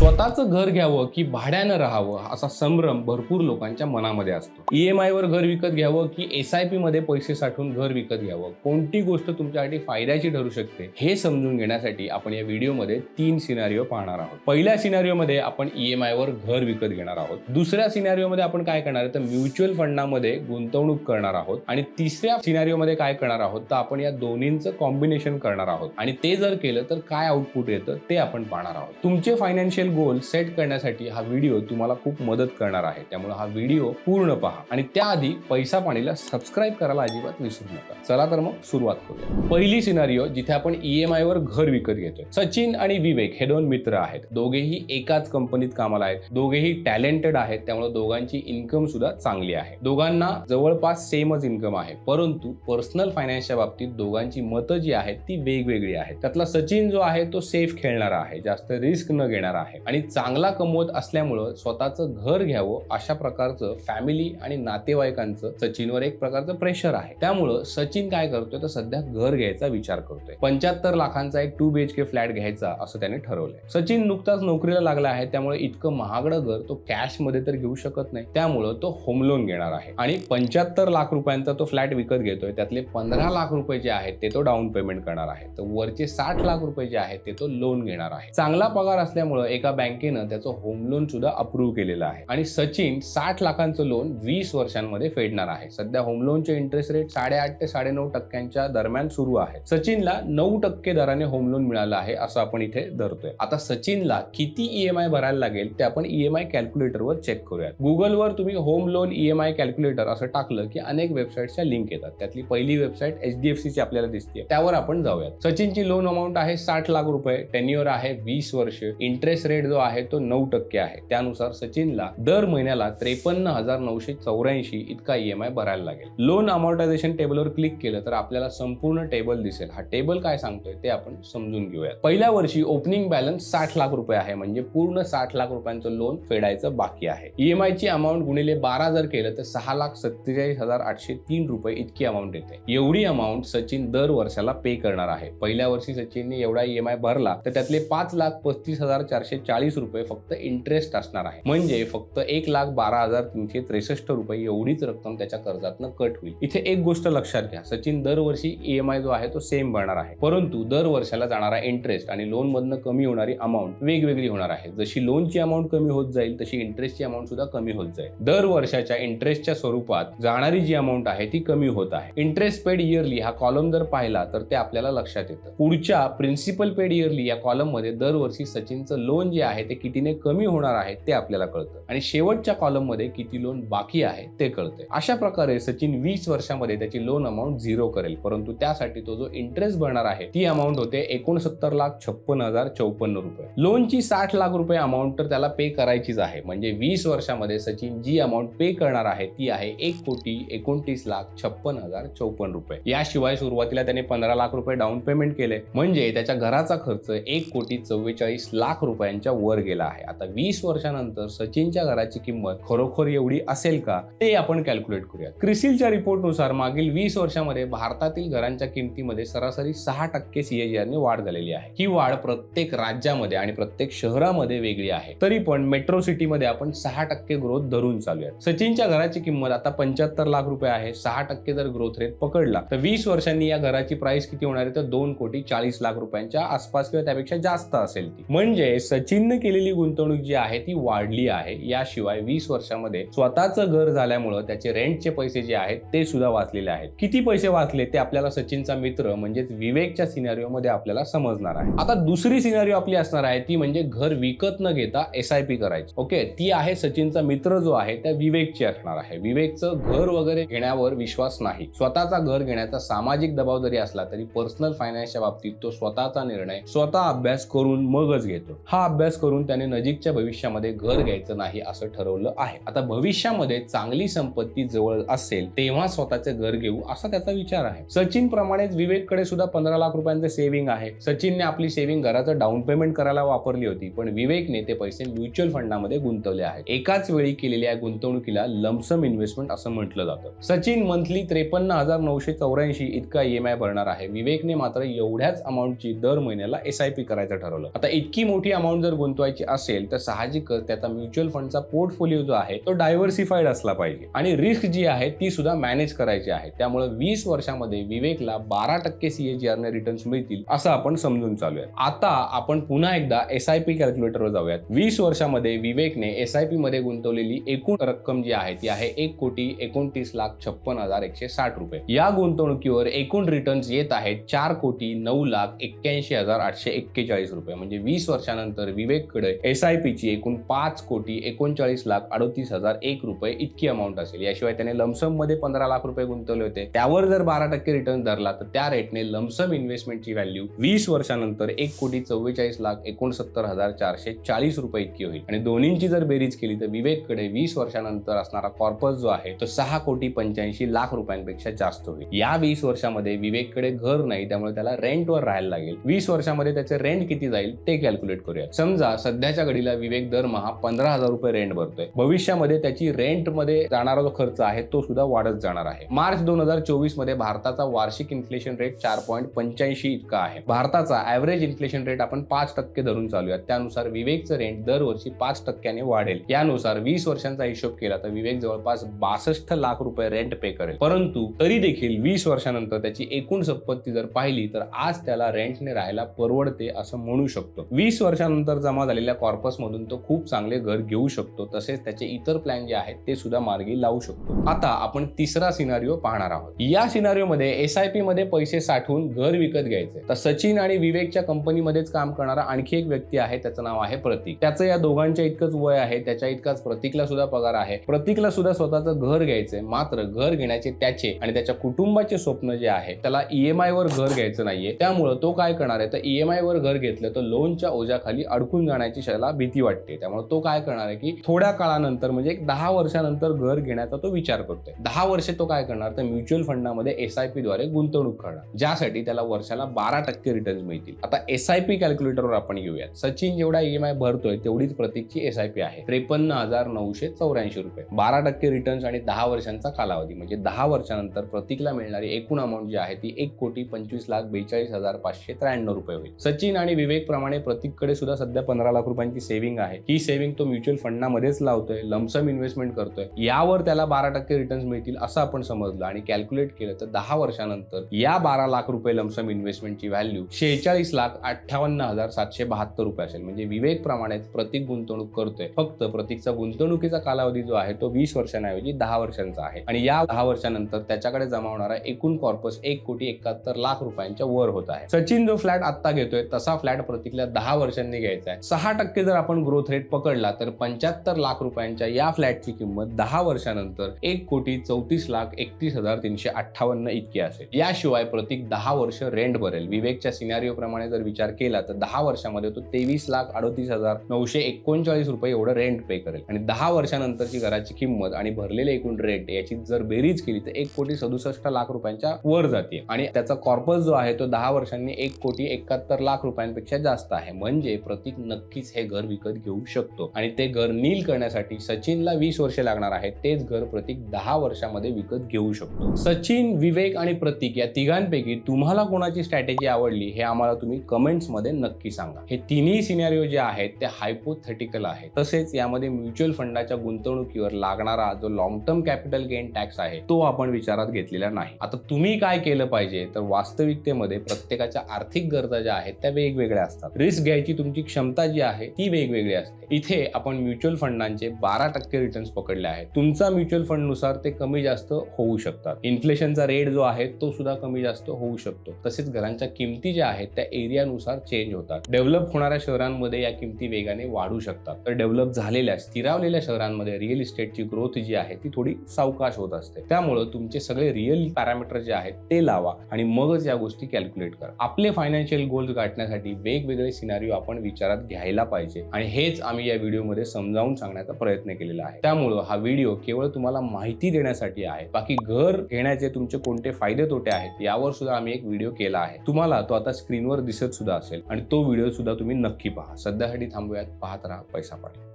स्वतःचं घर घ्यावं की भाड्यानं राहावं असा संभ्रम भरपूर लोकांच्या मनामध्ये असतो. ई एम आयवर घर विकत घ्यावं की एस आय पी मध्ये पैसे साठवून घर विकत घ्यावं? कोणती गोष्ट तुमच्यासाठी फायद्याची ठरू शकते? हे समजून घेण्यासाठी आपण या व्हिडिओमध्ये तीन सिनारिओ पाहणार आहोत. पहिल्या सिनारिओमध्ये आपण ई एम आयवर घर विकत घेणार आहोत. दुसऱ्या सिनारिओमध्ये आपण काय करणार आहे? तर म्युच्युअल फंडामध्ये गुंतवणूक करणार आहोत. आणि तिसऱ्या सिनारिओमध्ये काय करणार आहोत? तर आपण या दोन्हींचं कॉम्बिनेशन करणार आहोत. आणि ते जर केलं तर काय आउटपुट येतं ते आपण पाहणार आहोत. तुमचे फायनान्शियल गोल सेट करण्यासाठी हा व्हिडिओ तुम्हाला खूप मदत करणार आहे. त्यामुळे हा व्हिडिओ पूर्ण पहा. आणि त्याआधी पैसा पाणीला सबस्क्राईब करायला अजिबात विसरू नका. चला तर मग सुरुवात करूया. पहिली सिनारिओ जिथे आपण ईएमआय वर घर विकत घेतोय. सचिन आणि विवेक हे दोन मित्र आहेत. दोघेही एकाच कंपनीत कामाला आहेत. दोघेही टॅलेंटेड आहेत. त्यामुळे दोघांची इन्कम सुद्धा चांगली आहे. दोघांना जवळपास सेमच इन्कम आहे. परंतु पर्सनल फायनान्सच्या बाबतीत दोघांची मतं जी आहेत ती वेगवेगळी आहेत. त्यातला सचिन जो आहे तो सेफ खेळणारा आहे. जास्त रिस्क न घेणारा आहे. आणि चांगला कमवत असल्यामुळं स्वतःचं घर घ्यावं अशा प्रकारचं फॅमिली आणि नातेवाईकांचं सचिनवर एक प्रकारचं प्रेशर आहे. त्यामुळं सचिन काय करतोय? तर सध्या घर घ्यायचा विचार करतोय. पंच्याहत्तर लाखांचा एक टू बीएचके फ्लॅट घ्यायचा असं त्याने ठरवलंय. सचिन नुकताच नोकरीला लागला आहे. त्यामुळे इतकं महागडं घर तो कॅशमध्ये तर घेऊ शकत नाही. त्यामुळं तो होम लोन घेणार आहे. आणि पंच्याहत्तर लाख रुपयांचा तो फ्लॅट विकत घेतोय. त्यातले पंधरा लाख रुपये जे आहेत ते तो डाऊन पेमेंट करणार आहे. तर वरचे साठ लाख रुपये जे आहेत ते तो लोन घेणार आहे. चांगला पगार असल्यामुळं एका बँकेनं त्याचं होम लोन सुद्धा अप्रूव्ह केलेलं आहे. आणि सचिन साठ लाखांचं लोन वीस वर्षांमध्ये फेडणार आहे. सध्या होम लोनचे इंटरेस्ट रेट साडेआठ ते साडेनऊ टक्क्यांच्या दरम्यान सुरू आहे. सचिनला नऊ टक्के दराने होम लोन मिळालं आहे असं आपण इथे धरतोय. आता सचिनला किती ईएमआय भरायला लागेल ते आपण ईएमआय कॅल्क्युलेटरवर चेक करूयात. गुगलवर तुम्ही होम लोन ईएमआय कॅल्क्युलेटर असं टाकलं की अनेक वेबसाईटच्या लिंक येतात. त्यातली पहिली वेबसाईट एच डी एफ ची आपल्याला दिसते त्यावर आपण जाऊयात. सचिनची लोन अमाऊंट आहे साठ लाख रुपये. टेन्युअर आहे वीस वर्ष. इंटरेस्ट रेट जो आहे तो नऊ टक्के आहे. त्यानुसार सचिनला दर महिन्याला त्रेपन्न हजार नऊशे चौऱ्याऐंशी इतका ईएमआय भरायला लागेल. लोन अमॉर्टायझेशन टेबलवर क्लिक केलं तर आपल्याला संपूर्ण टेबल दिसेल. हा टेबल काय सांगतोय ते आपण समजून घेऊया पहिल्या वर्षी ओपनिंग बॅलन्स साठ लाख रुपये आहे. म्हणजे पूर्ण साठ लाख रुपयांचं लोन फेडायचं बाकी आहे. ईएमआय ची अमाऊंट गुणिले बारा जर केलं तर सहा लाख सत्तेचाळीस हजार आठशे तीन रुपये इतकी अमाऊंट येते. एवढी अमाऊंट सचिन दर वर्षाला पे करणार आहे. पहिल्या वर्षी सचिनने एवढा ईएमआय भरला तर त्यातले पाच लाख पस्तीस हजार चारशे चाळीस रुपये फक्त इंटरेस्ट असणार आहे. म्हणजे फक्त एक लाख बारा हजार तीनशे त्रेसष्ट रुपये एवढीच रक्कम त्याच्या कर्जातनं कट होईल. इथे एक गोष्ट लक्षात घ्या. सचिन दरवर्षी ईएमआय जो आहे तो सेम भरणार आहे. परंतु दर वर्षाला जाणारा इंटरेस्ट आणि लोन मधनं कमी होणारी अमाऊंट वेगवेगळी होणार आहे. जशी लोनची अमाऊंट कमी होत जाईल तशी इंटरेस्टची अमाऊंट सुद्धा कमी होत जाईल. दर वर्षाच्या इंटरेस्टच्या स्वरूपात जाणारी जी अमाऊंट आहे ती कमी होत आहे. इंटरेस्ट पेड इयरली हा कॉलम जर पाहिला तर ते आपल्याला लक्षात येतं. पुढच्या प्रिन्सिपल पेड इयरली या कॉलममध्ये दरवर्षी सचिनचं लोन जे आहे ते कितीने कमी होणार आहे ते आपल्याला कळतं. आणि शेवटच्या कॉलममध्ये किती लोन बाकी आहे ते कळतंय. अशा प्रकारे सचिन वीस वर्षामध्ये त्याची लोन अमाऊंट झिरो करेल. परंतु त्यासाठी तो जो इंटरेस्ट भरणार आहे ती अमाऊंट होते एकोणसत्तर लाख छप्पन हजार चौपन्न रुपये. लोनची साठ लाख रुपये अमाऊंट तर त्याला पे करायचीच आहे. म्हणजे वीस वर्षामध्ये सचिन जी अमाऊंट पे करणार आहे ती आहे एक कोटी एकोणतीस लाख छप्पन हजार चौपन्न रुपये. याशिवाय सुरुवातीला त्याने पंधरा लाख रुपये डाऊन पेमेंट केले. म्हणजे त्याच्या घराचा खर्च एक कोटी चव्वेचाळीस लाख रुपयांच्या वर गेला आहे. आता वीस वर्षानंतर सचिनच्या घराची किंमत खरोखर एवढी असेल का? ते आपण कॅल्क्युलेट करूया क्रिसिलच्या रिपोर्टनुसार मागील वीस वर्षामध्ये भारतातील घरांच्या किमतीमध्ये सरासरी सहा टक्के सीएजीआरने वाढ झालेली आहे. ही वाढ प्रत्येक राज्यामध्ये आणि प्रत्येक शहरामध्ये वेगळी आहे. तरी पण मेट्रो सिटीमध्ये आपण सहा टक्के ग्रोथ धरून चालूयात. सचिनच्या घराची किंमत आता पंच्याहत्तर लाख रुपये आहे. सहा टक्के जर ग्रोथ रेट पकडला तर वीस वर्षांनी या घराची प्राइस किती होणार आहे? तर दोन कोटी चाळीस लाख रुपयांच्या आसपास किंवा त्यापेक्षा जास्त असेल ती. म्हणजे सचिननं केलेली गुंतवणूक जी आहे ती वाढली आहे. याशिवाय वीस वर्षामध्ये स्वतःचं घर झाल्यामुळं त्याचे रेंटचे पैसे जे आहेत ते सुद्धा वाचलेले आहेत. किती पैसे वाचले ते आपल्याला सचिनचा मित्र म्हणजेच विवेकच्या सिनारिओ मध्ये आपल्याला समजणार आहे. आता दुसरी सिनारिओ आपली असणार आहे ती म्हणजे घर विकत न घेता एस आय पी करायची. ओके? ती आहे सचिनचा मित्र जो आहे त्या विवेकची असणार आहे. विवेकचं घर वगैरे घेण्यावर विश्वास नाही. स्वतःचा घर घेण्याचा सामाजिक दबाव जरी असला तरी पर्सनल फायनान्सच्या बाबतीत तो स्वतःचा निर्णय स्वतः अभ्यास करून मगच घेतो. हा अभ्यास अभ्यास करून त्याने नजीकच्या भविष्यामध्ये घर घ्यायचं नाही असं ठरवलं आहे. आता भविष्यामध्ये चांगली संपत्ती जवळ असेल तेव्हा स्वतःचे घर घेऊ असा त्याचा विचार आहे. सचिन प्रमाणेच विवेककडे सुद्धा पंधरा लाख रुपयांचे सेव्हिंग आहे. सचिनने आपली सेव्हिंग घराचं डाऊन पेमेंट करायला वापरली होती पण विवेकने ते पैसे म्युच्युअल फंडामध्ये गुंतवले आहेत. एकाच वेळी केलेल्या गुंतवणुकीला लमसम इन्व्हेस्टमेंट असं म्हटलं जातं. सचिन मंथली त्रेपन्न हजार नऊशे चौऱ्याऐंशी इतका ईएमआय भरणार आहे. विवेकने मात्र एवढ्याच अमाऊंटची दर महिन्याला एस आय पी करायचं ठरवलं. आता इतकी मोठी अमाऊंट जर जर गुंतवायची असेल तर साहजिकच त्याचा म्युच्युअल फंडचा पोर्टफोलिओ जो आहे तो डायव्हर्सिफाईड असला पाहिजे. आणि रिस्क जी आहे ती सुद्धा मॅनेज करायची आहे. त्यामुळे वीस वर्षामध्ये विवेकला बारा टक्के सीएजीआरने रिटर्न्स मिळतील असं आपण समजून चालूया आता आपण पुन्हा एकदा एस आय पी कॅल्क्युलेटरवर जाऊयात. वीस वर्षामध्ये विवेकने एस आय पी मध्ये गुंतवलेली एकूण रक्कम जी आहे ती आहे एक कोटी एकोणतीस लाख छप्पन हजार एकशे साठ रुपये. या गुंतवणुकीवर एकूण रिटर्न्स येत आहेत चार कोटी नऊ लाख एक्क्याऐंशी हजार आठशे एक्केचाळीस रुपये. म्हणजे वीस वर्षानंतर विवेककडे एस आय पीची एकूण पाच कोटी एकोणचाळीस लाख अडतीस हजार एक रुपये इतकी अमाऊंट असेल. याशिवाय त्याने लमसममध्ये पंधरा लाख रुपये गुंतवले होते. त्यावर जर बारा टक्के रिटर्न धरला तर त्या रेटने लमसम इन्व्हेस्टमेंटची व्हॅल्यू वीस वर्षानंतर एक कोटी चव्वेचाळीस लाख एकोणसत्तर हजार चारशे चाळीस रुपये इतकी होईल. आणि दोन्हींची जर बेरीज केली तर विवेककडे वीस वर्षानंतर असणारा कॉर्पस जो आहे तो सहा कोटी पंच्याऐंशी लाख रुपयांपेक्षा जास्त होईल. या वीस वर्षामध्ये विवेककडे घर नाही त्यामुळे त्याला रेंटवर राहायला लागेल. वीस वर्षामध्ये त्याचे रेंट किती जाईल ते कॅल्क्युलेट करूया समजा सध्याच्या घडीला विवेक दरमहा पंधरा हजार रुपये रेंट भरतोय. भविष्यामध्ये त्याची रेंटमध्ये जाणारा जो खर्च आहे तो सुद्धा वाढत जाणार आहे. मार्च दोन हजार चोवीसमध्ये भारताचा वार्षिक इन्फ्लेशन रेट चार पॉईंट पंच्याऐंशी इतका आहे. भारताचा ऍव्हरेज इन्फ्लेशन रेट आपण पाच टक्के धरून चालूया. त्यानुसार विवेकचं रेंट दरवर्षी पाच टक्क्याने वाढेल. यानुसार वीस वर्षांचा हिशोब केला तर विवेक जवळपास बासष्ट लाख रुपये रेंट पे करेल. परंतु तरी देखील वीस वर्षानंतर त्याची एकूण संपत्ती जर पाहिली तर आज त्याला रेंटने राहायला परवडते असं म्हणू शकतो. वीस वर्षानंतर जमा झालेल्या कॉर्पसमधून तो खूप चांगले घर घेऊ शकतो. तसेच त्याचे इतर प्लॅन जे आहेत ते सुद्धा मार्गी लावू शकतो. आता आपण तिसरा सिनारिओ पाहणार आहोत. या सिनारिओ मध्ये एस आय पी मध्ये पैसे साठवून घर विकत घ्यायचे तर सचिन आणि विवेकच्या कंपनीमध्येच काम करणारा आणखी एक व्यक्ती आहे त्याचं नाव आहे प्रतीक. त्याचं या दोघांच्या इतकंच वय आहे त्याच्या इतकाच प्रतीकला सुद्धा पगार आहे. प्रतीकला सुद्धा स्वतःचं घर घ्यायचंय मात्र घर घेण्याचे त्याचे आणि त्याच्या कुटुंबाचे स्वप्न जे आहे त्याला ईएमआय वर घर घ्यायचं नाहीये. त्यामुळे तो काय करणार आहे? तर ईएमआय वर घर घेतलं तर लोनच्या ओझ्याखाली अडकून जाण्याची त्याला भीती वाटते. त्यामुळे तो काय करणार आहे की थोड्या काळानंतर म्हणजे एक दहा वर्षानंतर घर घेण्याचा तो विचार करतोय. दहा वर्षे तो काय करणार? तर म्युच्युअल फंडामध्ये एस आय पी द्वारे गुंतवणूक करणार. ज्यासाठी त्याला वर्षाला बारा टक्के रिटर्न मिळतील. आता एस आय पी कॅल्क्युलेटरवर आपण घेऊयात सचिन जेवढा ईएमआय भरतोय तेवढीच प्रतीकची एस आय पी आहे. त्रेपन्न हजार नऊशे चौऱ्याऐंशी रुपये. बारा टक्के रिटर्न्स आणि दहा वर्षांचा कालावधी. म्हणजे दहा वर्षानंतर प्रतीकला मिळणारी एकूण अमाऊंट जी आहे ती एक कोटी पंचवीस लाख बेचाळीस हजार पाचशे त्र्याण्णव रुपये होईल. सचिन आणि विवेक प्रमाणे प्रतीककडे सुद्धा सध्या पंधरा लाख रुपयांची सेव्हिंग आहे. ही सेव्हिंग तो म्युच्युअल फंडामध्येच लावतोय लमसम इन्व्हेस्टमेंट करतोय. यावर त्याला बारा टक्के रिटर्न्स मिळतील असं आपण समजलं आणि कॅल्क्युलेट केलं तर दहा वर्षानंतर या बारा लाख रुपये लमसम इन्व्हेस्टमेंटची व्हॅल्यू शेहेचाळीस लाख अठ्ठावन्न हजार सातशे बहात्तर रुपये असेल. म्हणजे विवेक प्रमाणेच प्रतीक गुंतवणूक करतोय. फक्त प्रतीकचा गुंतवणुकीचा कालावधी जो आहे तो वीस वर्षांऐवजी दहा वर्षांचा आहे. आणि या दहा वर्षानंतर त्याच्याकडे जमा होणारा एकूण कॉर्पस एक कोटी एकाहत्तर लाख रुपयांच्या वर होत आहे. सचिन जो फ्लॅट आता घेतोय तसा फ्लॅट प्रतीकला दहा वर्षांनी घ्यायचा आहे. सहा टक्के जर आपण ग्रोथ रेट पकडला तर पंच्याहत्तर लाख रुपयांच्या या फ्लॅटची किंमत दहा वर्षानंतर एक कोटी चौतीस लाख एकतीस हजार तीनशे अठ्ठावन्न इतकी असेल. याशिवाय प्रतीक दहा वर्ष रेंट भरेल. विवेकच्या सिनारिओ प्रमाणे जर विचार केला तर दहा वर्षामध्ये तो तेवीस लाख अडतीस हजार नऊशे एकोणचाळीस रुपये एवढं रेंट पे करेल. आणि दहा वर्षानंतरची घराची किंमत आणि भरलेले एकूण रेंट याची जर बेरीज केली तर एक कोटी सदुसष्ट लाख रुपयांच्या वर जाते. आणि त्याचा कॉर्पस जो आहे तो दहा वर्षांनी एक कोटी एकाहत्तर लाख रुपयांपेक्षा जास्त आहे. म्हणजे कार्तिक नक्कीच हे घर विकत घेऊ शकतो. आणि ते घर नील करण्यासाठी सचिनला वीस वर्षे लागणार आहेत. तेच घर प्रतीक दहा वर्षामध्ये विकत घेऊ शकतो. सचिन विवेक आणि प्रतीक या तिघांपैकी तुम्हाला कोणाची स्ट्रॅटेजी आवडली हे आम्हाला तुम्ही कमेंट्समध्ये नक्की सांगा. हे तिन्ही सिनेरिओ जे आहेत ते हायपोथेटिकल आहेत. तसेच यामध्ये म्युच्युअल फंडाच्या गुंतवणुकीवर लागणारा जो long term capital gain tax आहे तो आपण विचारात घेतलेला नाही. आता तुम्ही काय केलं पाहिजे? तर वास्तविकतेमध्ये प्रत्येकाच्या आर्थिक गरजा ज्या आहेत त्या वेगवेगळ्या असतात. रिस्क घ्यायची तुमची क्षमता क्षमता जी आहे ती वेगवेगळी असते. इथे आपण म्युच्युअल फंडांचे बारा टक्के रिटर्न्स पकडले आहेत. तुमचा म्युच्युअल फंडनुसार ते कमी जास्त होऊ शकतात. इन्फ्लेशनचा रेट जो आहे तो सुद्धा कमी जास्त होऊ शकतो. तसेच घरांच्या किमती ज्या आहेत त्या एरियानुसार चेंज होतात. डेव्हलप होणाऱ्या शहरांमध्ये या किमती वेगाने वाढू शकतात. तर डेव्हलप झालेल्या स्थिरावलेल्या शहरांमध्ये रिअल इस्टेटची ग्रोथ जी आहे ती थोडी सावकाश होत असते. त्यामुळं तुमचे सगळे रिअल पॅरामीटर जे आहेत ते लावा आणि मगच या गोष्टी कॅल्क्युलेट करा. आपले फायनान्शियल गोल्स गाठण्यासाठी वेगवेगळे सिनारिओ आपण विचारात घ्यायला पाहिजे. आणि हेच आम्ही या व्हिडिओमध्ये समजावून सांगण्याचा प्रयत्न केलेला आहे. त्यामुळं हा व्हिडिओ केवळ तुम्हाला माहिती देण्यासाठी आहे. बाकी घर घेण्याचे तुमचे कोणते फायदे तोटे आहेत यावर सुद्धा आम्ही एक व्हिडिओ केला आहे. तुम्हाला तो आता स्क्रीनवर दिसत सुद्धा असेल आणि तो व्हिडिओ सुद्धा तुम्ही नक्की पहा. सध्यासाठी थांबूयात पाहत राहा पैसा पाठी